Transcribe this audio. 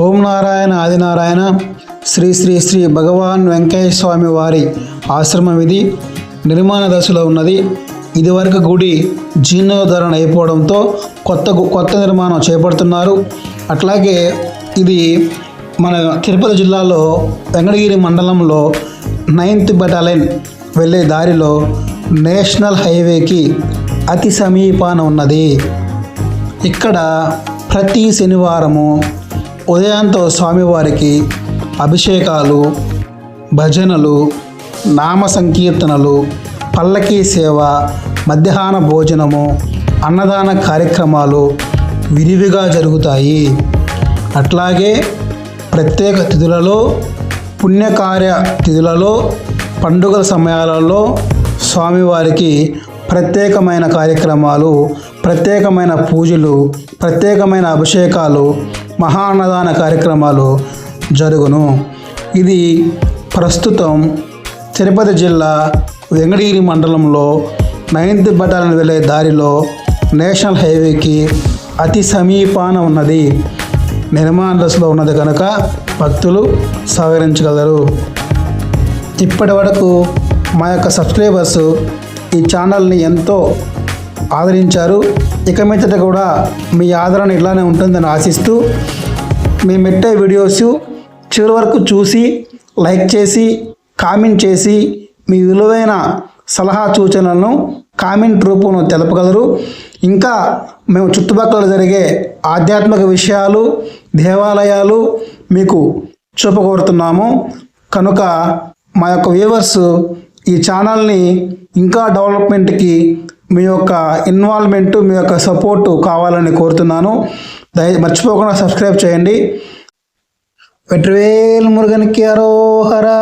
ఓం నారాయణ ఆదినారాయణ శ్రీ శ్రీ శ్రీ భగవాన్ వెంకయ్య స్వామి వారి ఆశ్రమం ఇది. నిర్మాణ దశలో ఉన్నది. ఇదివరకు గుడి జీర్ణోద్ధరణ అయిపోవడంతో కొత్త కొత్త నిర్మాణం చేపడుతున్నారు. అట్లాగే ఇది మన తిరుపతి జిల్లాలో వెంకటగిరి మండలంలో నైన్త్ బటాలియన్ వెళ్ళే దారిలో నేషనల్ హైవేకి అతి సమీపాన ఉన్నది. ఇక్కడ ప్రతి శనివారము ఉదయంతో స్వామివారికి అభిషేకాలు భజనలు నామ సంకీర్తనలు పల్లకీ సేవ మధ్యాహ్న భోజనము అన్నదాన కార్యక్రమాలు విరివిగా జరుగుతాయి. అట్లాగే ప్రత్యేక తిథులలో పుణ్యకార్య తిథులలో పండుగల సమయాలలో స్వామివారికి ప్రత్యేకమైన కార్యక్రమాలు ప్రత్యేకమైన పూజలు ప్రత్యేకమైన అభిషేకాలు మహా అన్నదాన కార్యక్రమాలు జరుగును. ఇది ప్రస్తుతం తిరుపతి జిల్లా వెంకటగిరి మండలంలో నైన్త్ బటాలియన్ వెళ్ళే దారిలో నేషనల్ హైవేకి అతి సమీపాన ఉన్నది. నిర్మాణ దశలో ఉన్నది కనుక భక్తులు సహకరించగలరు. ఇప్పటి వరకు మా యొక్క సబ్స్క్రైబర్స్ ఈ ఛానల్ని ఎంతో ఆదరించారు. ఇక మీదట కూడా మీ ఆదరణ ఇలానే ఉంటుందని ఆశిస్తూ మీ మెట్టే వీడియోస్ చివరి వరకు చూసి లైక్ చేసి కామెంట్ చేసి మీ విలువైన సలహా సూచనలను కామెంట్ రూపంలో తెలపగలరు. ఇంకా మేము చుట్టుపక్కల జరిగే ఆధ్యాత్మిక విషయాలు దేవాలయాలు మీకు చూపకూరుతున్నాము కనుక మా యొక్క వ్యూవర్స్ ఈ ఛానల్ని ఇంకా డెవలప్మెంట్కి మీ యొక్క ఇన్వాల్వ్మెంట్ మీ యొక్క సపోర్టు కావాలని కోరుతున్నాను. దయ మర్చిపోకుండా సబ్స్క్రైబ్ చేయండి. వెట్రివేల్ మురుగన్కి అరోహరా.